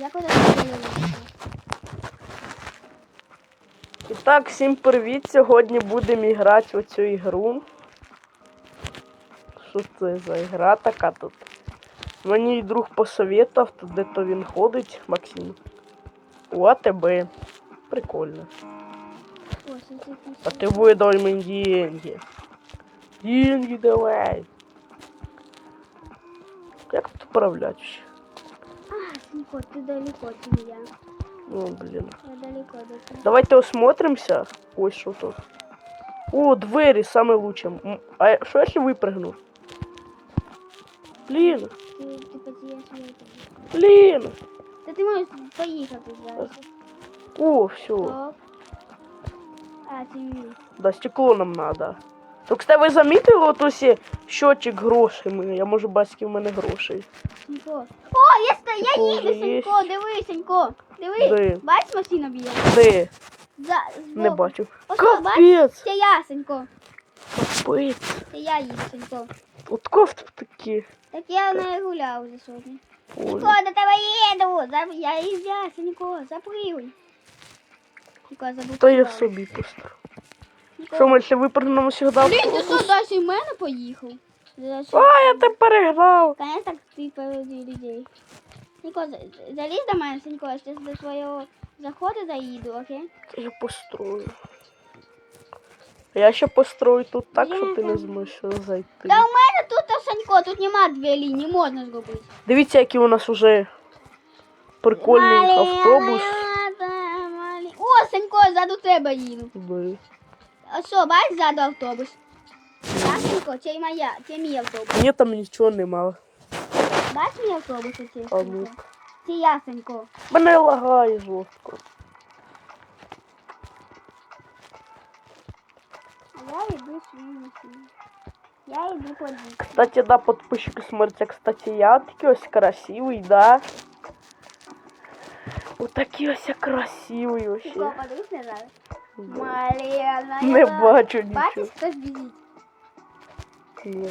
Я куди І так, всім привіт! Сьогодні будемо грати в цю ігру. Що це за ігра така тут? Мені друг посоветував, тут де то він ходить, Максим. У АТБ. Прикольно. А ты выдай мне деньги. Деньги давай. Как тут управлять вообще? А, Синько, ты далеко от меня. Ну, блин. Я далеко до тебя. Давайте осмотримся. Ой, что тут? О, двери самые лучшие. М, А что если выпрыгну? Блин, Ты, ты потеряешь меня. блин. Да ты можешь поехать зараз. О, все. Стоп. А, ты не. Да, стекло нам надо. То, кстати, ви замітили от усі щочик грошами? Я можу бачити в мене грошей. О, я, ста- я їду, вже дивись, Синько. Дивись. Бачиш, машина б'є. Де? За, Не бачу. Ось. Капець! Це я, Синько. Капець. Це я їду, Синько. От кофти такі. Так я не гуляв вже сьогодні. Ой. До тебе їду. За, я їздя, Синько, запригуй. Та я собі просто. Що ми якщо випрыгнемо сюди? Блін, ти що, далі в мене поїхав? А, я тебе переграв. Конечно, так ти переді людей. За- залізь до мене, Синько, я зараз до свого заходу заїду, окей? Я построю. Я ще построю тут так, що ти не зможеш зайти. Та у мене тут, Санько, тут нема двері, не можна зробити. Дивіться, який у нас уже прикольний автобус. О, Санько, ззаду тебе їду. Да. А що, бачиш ззаду автобус? Так, Санько, це моя, це мій автобус. Ні, там нічого нема. Бачиш мій автобус оце, А ну. Це я, Санько. Мене лагає жорстко. А я йду машину. Я йду по дорозі. Кстати, да, подписчики, смотрите, кстати, я такий ось красивий, да. Вот такий ось я красивий Санько, вообще. подивись не. Малена, Не бачу Бачиш, нічого. хтось біжить. Ні.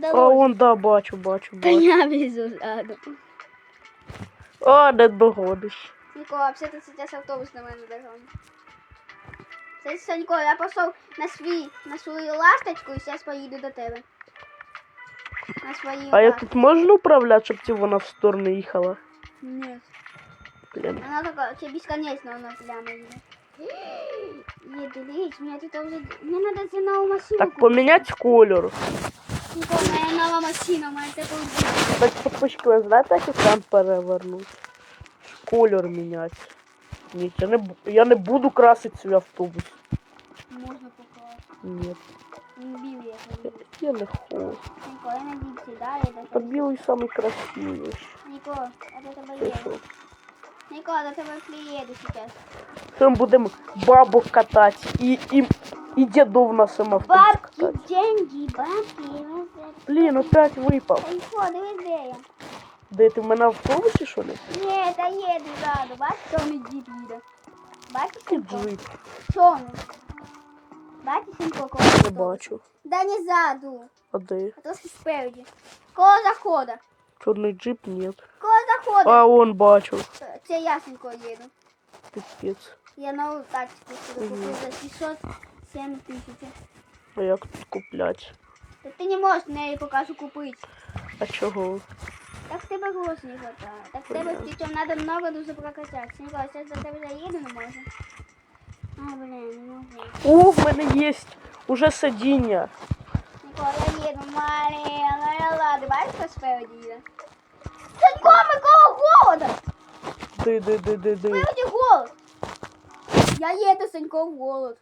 На А он, да, бачу, бачу, Та бачу. я біжу ззаду. А, не догодиш. Санько, вообще-то сейчас автобус на мене догонить. Це Санько, я пішов на свій, на свою ласточку і зараз поїду до тебе. На свою А я ласточку. тут можна управляти, щоб ті вона в сторону їхала? Ні. Блін. Вона така, це безконечно вона прямо їде. Є, дивись, мені тут вже... Мені треба це нову машину Так, поміняти кольор. Санько, моя нова машина, у мене тепер буде. Кстати, подписчики, ви знаєте, як екран перевернути? Кольор міняти. Ні, я не, бу- я не буду красити свій автобус. Можна покласти. Ні, Він білий, я кажу. я не хочу. Я да, я Та так. білий самий красивий. Нико, я тебе Це що? Нико, я до тебе приеду сейчас. Ми будемо бабок катати і, і, і дідов на сам автобус Бабки, деньги, бабки. Блін, опять випав. Санько, дивись, де я. Де ти в мене в автобусі, що ли? Ні, та їду ззаду. Бачиш, чорний дід їде. Бачиш, Ти джип. Чорний. Бачиш, Санько, кого? Не бачу. Да не ззаду, А де? а трошки спереді. Кого захода? Чорний джип, ні. Кого захода? А, он бачу. Це я, Санько, їду. Пипець. Я нову тачку Мгм. купив за 607 тисяч. А як тут куплять? Та ти не можеш неї поки що купити. А чого? Так тебе грошей не хватає. Так тебе дітям треба много дуже прокачати. Синько, зараз до тебе заїду не можу. А, блін, не можу. О, в мене є уже сидіння. Синько, я їду, Марія, ладно, бачиш, що спереді їде? Синько, Микола, голода! Ди, ди, ди, ди, ди. Спереді голод! Я їду, Синько, в голод.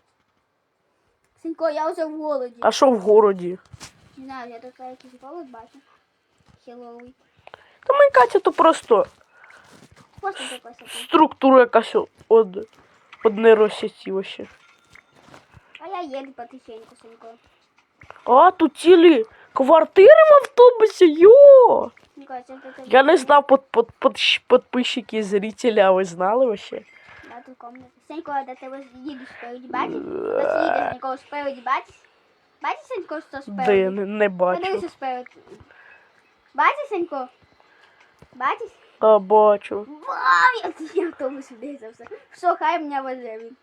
Синько, я вже в голоді. А що в городі? Не знаю, я тут якийсь голод бачу. Хіловий. Та Катя то просто Просто структура якась од, од нейросеті вообще. А я їду потихеньку, Синько. А, тут цілі квартири в автобусі, йо! Я не знав под, под, под, подписчики і зрителі, а ви знали вообще? Да, тут комната. Сенько, я до тебе їду спереді, бачиш? Хтось їде, Сенько, спереді, бачиш? Бачиш, Сенько, що Де, спереді? не, не бачу. Подивися спереді. Бачиш, Сенько? Бачиш? А, бачу. Вау, я цей автобус врізався. Що, хай мене везе він.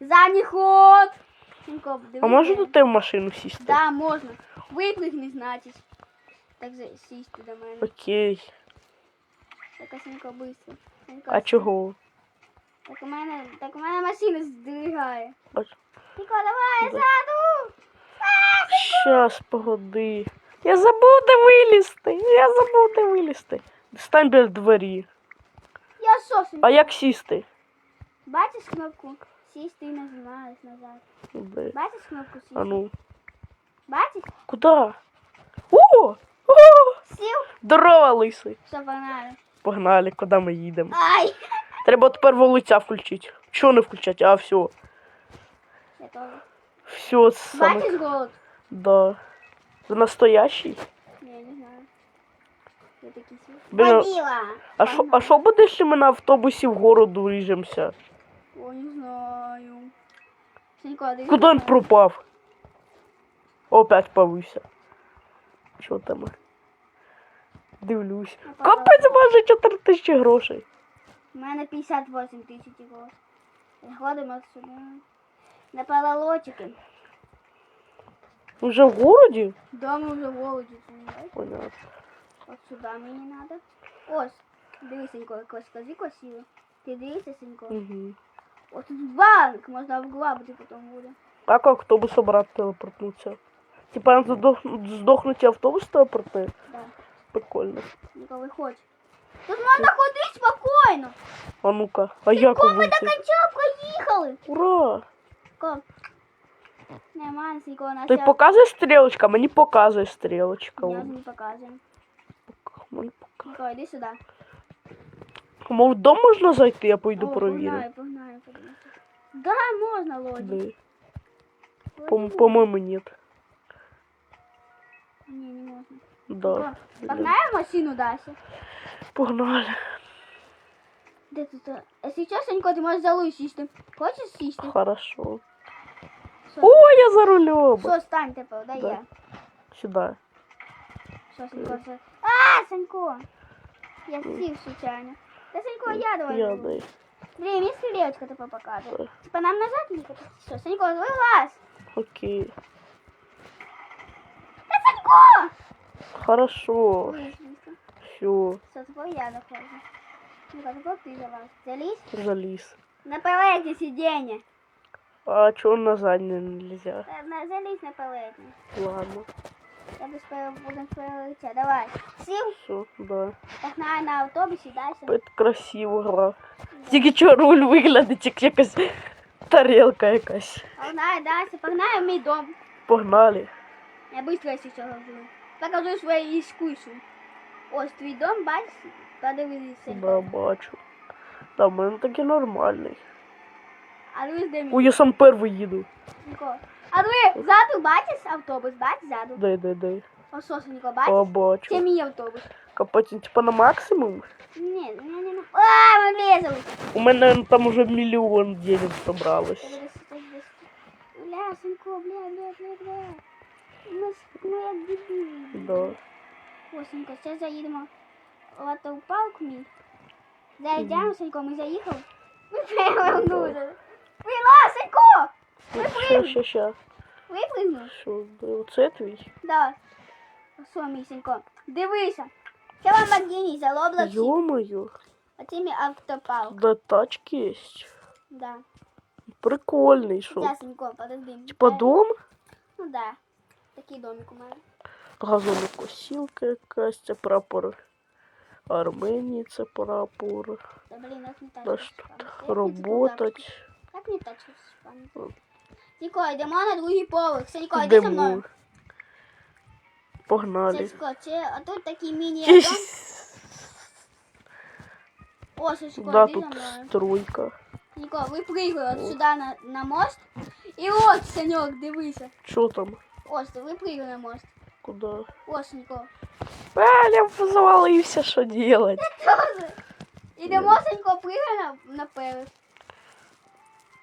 Задній ход! Синько, А може до в машину сісти? Да, можна. Випрыгни, значить. Так за- сісти до мене. Окей. Так, Синько, быстро. Синько, А чого? Так у мене, так у мене машина здвигає. А- давай, Да. ззаду! Щас, погоди. Я забув де вилізти. Я забув де вилізти. Стань біля двері. Я що? А як сісти? Бачиш кнопку? Сісти і нажимаєш назад. Де? Бачиш кнопку сісти? А ну. Бачиш? Куда? О! Сів? Здорово, лисий. Все, погнали. Погнали, куди ми їдемо. Ай! Треба тепер вулиця включити. Чого не включати? А, все. Я тоже. Все, саме. Бачиш голод? Да. Настоящий. Не, я не знаю. Я такий сів. Блін, Водила! А що, а що буде, якщо ми на автобусі в городу ріжемося? О, не знаю. Синько, а. Куди він пропав? Опять повився. Що там? Дивлюсь. Капець майже 4 тисячі грошей. У мене 58 тисяч голод. Ходимо сюди. На паралочики. Вже в городі? Да, ми вже в знаєш. Понятно. От сюди мені треба. Ось. Дивись, якось скажи красиво. Ти дивишся, Синько? Угу. Ось тут банк, можна вглабити потім буде. А как автобус обратно телепортнуться? Типа он задох... здохнуть автобус телепортне? Да. Прикольно. Синько, виходь. Тут можна ходити спокійно. А ну-ка, а як Ми до вийти? кінця проїхали. Ура! Ко. Нормально, Синько, у нас Ти я- показує стрілочка, мені показує стрілочка. Я не показую. Мені пока- Синько, іди сюди. Мов в дом можна зайти, я пойду О, провірю. Погнали, погнали, подивимося. Да, можна, Лоді. Де? Лоді По- можна. По-моєму, нет. Ні, не можна. Да. Погнали машину Дасі. Погнали. Де тут? а? Сейчас, Санько, ти можеш за Луї сісти. Хочеш сісти? Хорошо. Що? О, я за рулем. Що, стань тепер, дай Да. я. Сюда. Що, Санько, це? А, Санько! Я сів случайно. Та Санько, я давай. Я возьму. дай. Блін, мені стрілочка тепер показує. Типа нам назад їхати? Що, Санько, вилазь! Окей. Та Санько! Хорошо. Вилазь, Все, Все, тепер я доходжу. Ну-ка, тепер ти залазь. Залізь? заліз. На переднє сидіння. А чого на заднє нельзя? Та на- Залізь на переднє. Ладно. Я без будемо перелетіти. Давай. Сів, Все, да. погнали на автобусі, далі. Это красиво гра. Тільки чого руль виглядить, як якась тарелка якась. Погнали далі, погнали в мій дом. Погнали. Я быстро сейчас роблю. Покажу своє іскусство. Ось твій дом, бачиш? Подивися. Да, бачу. Да, в мене такий нормальний. А дивись, де мій. Ой, я сам перший їду. Синько. А диви, ззаду бачиш автобус, бачиш ззаду? Дай, дай, дай. Ось що, Синько, А, бачиш? Це бачу. мій автобус. Капець, він, типа на максимум. Ні, ні, ні, ні. А, ми влізли. У мене наверно, там уже мільйон денег собралось. Та десь, десь, десь. Бля, Синько, бля, бля, бля, бля. Ми, ж- ми як дебіли. Да. Ось, Синько, ще заїдемо в автопарк мій. Заїдемо, Синько, ми заїхали. Ми перевернули. Вила, Синько! Ну, ща, ща, ща. Випрыгнув? Що, оце твій? Да. Що, місенько? Дивися. Це Lamborghini залобло Ё-моё. а це мій автопарк. Да тачки есть. Да. Прикольний, що? Ясенько, подожди. Типа Е, дом? Ну да. Такий домик у мене. Газонокосілка якась, це прапор Арменії, це прапор. Та, блін, як не. Да що тут работать. Як не що спам? Сінько, йдемо на другий поверх. Сінько, йди Де зі мною. Погнали. Сінько, це, а тут такий міні-дом. О, Сінько, Да, йди тут стройка. Сінько, випригуй от сюди на, на мост. І от, Саньок, дивися. Що там? Ось, випригуй на мост. Куди? Ось, Сінько. А, я завалився, що делать? Ідемо, Санько, пригай на, наперед.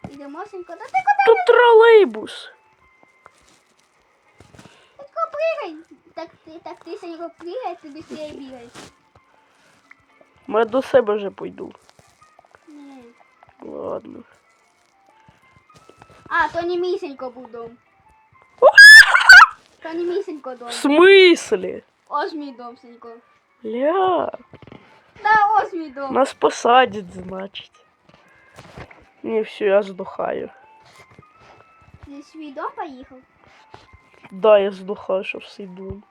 Ідемо, Санько, та ти куди? Тут тролейбус. Санько, пригай. так, ти, так ти Санько пригаєш, ти быстрее бігаєш. Ми до себе вже пойду. Ні. Ладно. А, то не мій Санько був дом. То не мій Санько дом. В смислі? Ось мій дом, Санько. Ля, Да, ось мій дом. нас посадять, значить. Ні, все, я здохаю. Ти в свій дом поїхав? Да, я здохаю, що всі дом.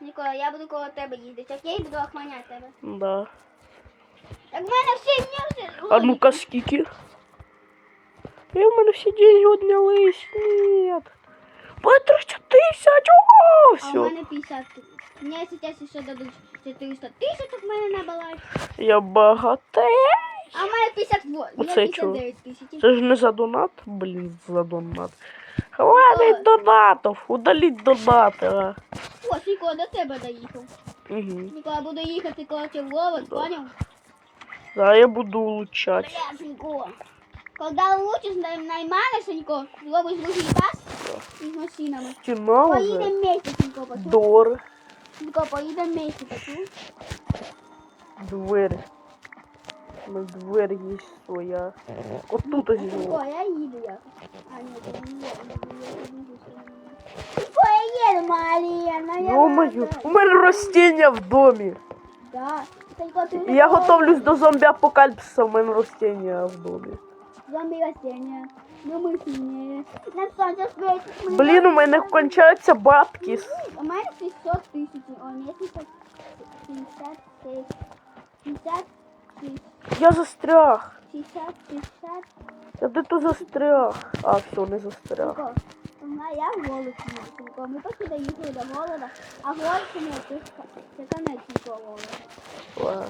Нікола, я буду коло тебе їздити, окей? Буду охороняти тебе. Да. Так в мене всі мені вже... А ну-ка, скільки? І в мене всі деньги однялись. Нет. Буде 30 тисяч, ого, А у все. мене 50. Мені зараз ще дадуть 400 тисяч в мене на балансі. Я багатий. А в мене 52. Оце Мені чого? 59 тисяч. Це ж не за донат? Блін, за донат. Хватить донатів, удаліть донати, а. О, Нікола, до тебе доїхав. Угу. Нікола, буду їхати коло тебе ловить, Да. поняв? Да, я буду улучшать. Бля, Нікола. Коли лучиш на, наймане, Санько, зробиш другий пас машинами. Стіна вже. Поїдемо вместе, Санько, почув? Дор. Санько, поїдемо вместе, почув? Дверь. На дверь є своя. Отут ось його. я їду я. А, ні, це не я, я їду Санько, я їду, Марія, ну я у мене ростіння в домі. Да. Ти Я готовлюсь до зомбі-апокаліпсиса, у мене ростіння в домі. Зомби растения. Ну мы сильнее. На солнце светит. Блін, у мене кончаються бабки. У мене 600 тисяч. О, ні, 56. 56. Я застряг. 60, 60. Я де то застряг. А, все, не застряг. Вона я голод їду. Ми поки доїхали до голода, а голод це не це, конець нікого голода.